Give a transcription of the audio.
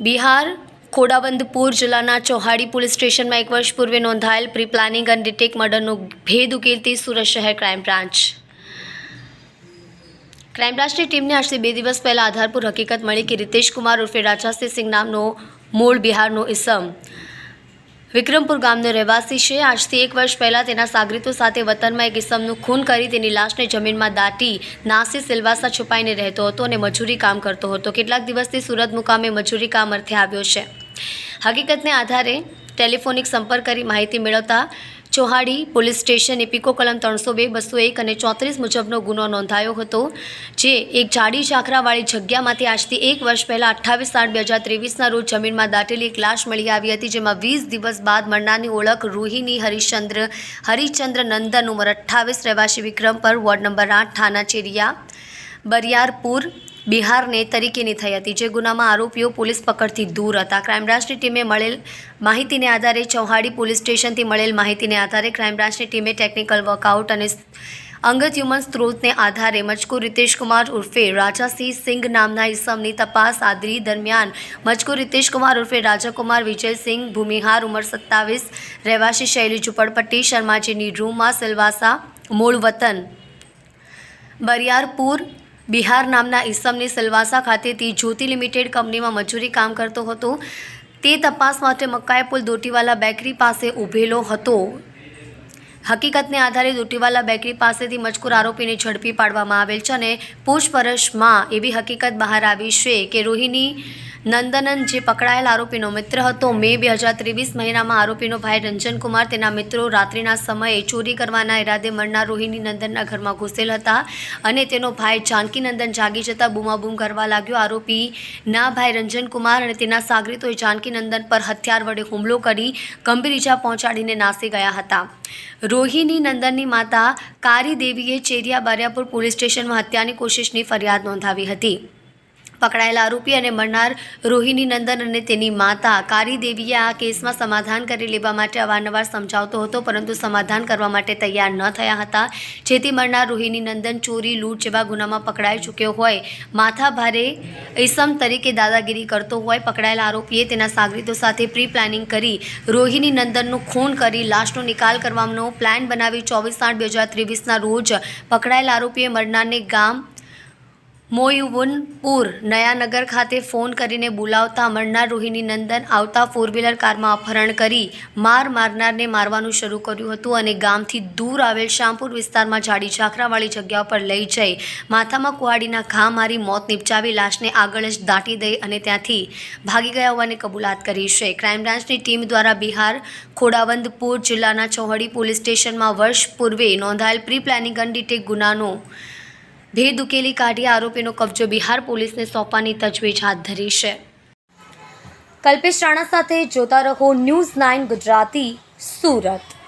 બિહાર ખોડાબંદપુર જિલ્લાના ચૌહાડી પોલીસ સ્ટેશનમાં એક વર્ષ પૂર્વે નોંધાયેલ પ્રી પ્લાનિંગ અને ડિટેક મર્ડરનો ભેદ ઉકેલતી સુરત શહેર ક્રાઇમ બ્રાન્ચ. ક્રાઇમ બ્રાન્ચની ટીમને આજથી બે દિવસ પહેલા આધારપુર હકીકત મળી કે રિતેશ કુમાર ઉર્ફે રાજાસિંહ સિંહ નામનો મૂળ બિહારનો ઇસમ વિક્રમપુર ગામનો રહેવાસી છે. આજથી એક વર્ષ પહેલાં તેના સાગરીતો સાથે વતનમાં એક ઇસમનું ખૂન કરી તેની લાશને જમીનમાં દાટી નાસી સિલવાસા છુપાઈને રહેતો હતો અને મજૂરી કામ કરતો હતો. કેટલાક દિવસથી સુરત મુકામે મજૂરી કામ અર્થે આવ્યો છે. હકીકતને આધારે ટેલિફોનિક સંપર્ક કરી માહિતી મેળવતા ચોહાડી પોલીસ સ્ટેશન પીકો કલમ ત્રણસો બે, બસો એક અને ચોત્રીસ મુજબનો ગુનો નોંધાયો હતો, જે એક જાડી ઝાખરાવાળી જગ્યામાંથી આજથી એક વર્ષ પહેલાં અઠ્ઠાવીસ આઠ બે હજાર ત્રેવીસના રોજ જમીનમાં દાટેલી એક લાશ મળી આવી હતી, જેમાં વીસ દિવસ બાદ મરનારની ઓળખ રૂહિની હરિશ્ચંદ્ર હરિશ્ચંદ્ર નંદન ઉંમર અઠ્ઠાવીસ, રહેવાસી વિક્રમ પર વોર્ડ નંબર આઠ, થાના ચેરિયા, બરિયારપુર બિહારને તરીકેની થઈ હતી. જે ગુનામાં આરોપીઓ પોલીસ પકડથી દૂર હતા. ક્રાઇમ બ્રાન્ચની ટીમે મળેલ માહિતીને આધારે ચૌહાડી પોલીસ સ્ટેશનથી મળેલ માહિતીને આધારે ક્રાઇમ બ્રાન્ચની ટીમે ટેકનિકલ વર્કઆઉટ અને અંગત હ્યુમન સ્ત્રોતને આધારે મજકૂર રીતેશ કુમાર ઉર્ફે રાજાસિંહ સિંઘ નામના ઇસમની તપાસ આદરી દરમિયાન મજકૂર રીતેશ કુમાર ઉર્ફે રાજાકુમાર વિજયસિંહ ભૂમિહાર ઉંમર સત્તાવીસ, રહેવાસી શૈલી ઝુંપડપટ્ટી, શર્માજીની રૂમમાં સિલવાસા, મૂળ વતન, બરિયારપુર બિહાર નામના ઈસમની સિલવાસા ખાતેથી જ્યોતિ લિમિટેડ કંપનીમાં મજૂરી કામ કરતો હતો. તે તપાસ માટે મકાયપુલ દોટીવાલા બેકરી પાસે ઊભેલો હતો. હકીકતને આધારે દોટીવાલા બેકરી પાસેથી મજકૂર આરોપીને ઝડપી પાડવામાં આવેલ છે અને પૂછપરછમાં એવી હકીકત બહાર આવી છે કે રોહિણી નંદનન જે પકડાયેલ આરોપીનો મિત્ર હતો, મે બે હજાર ત્રેવીસ મહિનામાં આરોપીનો ભાઈ રંજનકુમાર તેના મિત્રો રાત્રિના સમયે ચોરી કરવાના ઇરાદે મળનાર રોહિણી નંદનના ઘરમાં ઘૂસેલ હતા અને તેનો ભાઈ જાનકી નંદન જાગી જતાં બૂમાબૂમ કરવા લાગ્યો. આરોપી ના ભાઈ રંજનકુમાર અને તેના સાગરીતોએ જાનકી નંદન પર હથિયાર વડે હુમલો કરી ગંભીર ઈજા પહોંચાડીને નાસી ગયા હતા. રોહિણી નંદનની માતા કારી દેવીએ ચેરિયા બારિયાપુર પોલીસ સ્ટેશનમાં હત્યાની કોશિશની ફરિયાદ નોંધાવી હતી. પકડાયેલા આરોપી અને મરનાર રોહિણી નંદન અને તેની માતા કારી દેવીએ આ કેસમાં સમાધાન કરી લેવા માટે અવારનવાર સમજાવતો હતો, પરંતુ સમાધાન કરવા માટે તૈયાર ન થયા હતા. જેથી મરનાર રોહિણી નંદન ચોરી, લૂંટ જેવા ગુનામાં પકડાઈ ચૂક્યો હોય. માથા ભારે ઈસમ તરીકે દાદાગીરી કરતો હોય પકડાયેલા આરોપીએ તેના સાગરીતો સાથે પ્રી પ્લાનિંગ કરી રોહિણી નંદનનું ખૂન કરી લાશનો નિકાલ કરવાનો પ્લાન બનાવી ચોવીસ આઠ બે હજાર ત્રેવીસના રોજ પકડાયેલા આરોપીએ મરનારને ગામ મોયુવુનપુર નયાનગર ખાતે ફોન કરીને બોલાવતા મરનાર રોહિણી નંદન આવતા ફોર વ્હીલર કારમાં અપહરણ કરી માર મારનારને મારવાનું શરૂ કર્યું હતું અને ગામથી દૂર આવેલ શામપુર વિસ્તારમાં જાડી ઝાખરાવાળી જગ્યા પર લઈ જઈ માથામાં કુહાડીના ઘા મારી મોત નિપજાવી લાશને આગળ જ દાટી દઈ અને ત્યાંથી ભાગી ગયા હોવાની કબૂલાત કરી છે. ક્રાઇમ બ્રાન્ચની ટીમ દ્વારા બિહાર ખોડાવંદપુર જિલ્લાના ચૌહડી પોલીસ સ્ટેશનમાં વર્ષ પૂર્વે નોંધાયેલ પ્રી પ્લાનિંગ અનડિટેક ગુનાનો ભેદ ઉકેલી કાઢી આરોપીનો કબજો બિહાર પોલીસને સોંપવાની તજવીજ હાથ ધરી છે. કલ્પેશ રાણા સાથે જોતા રહો ન્યૂઝ નાઇન ગુજરાતી સુરત.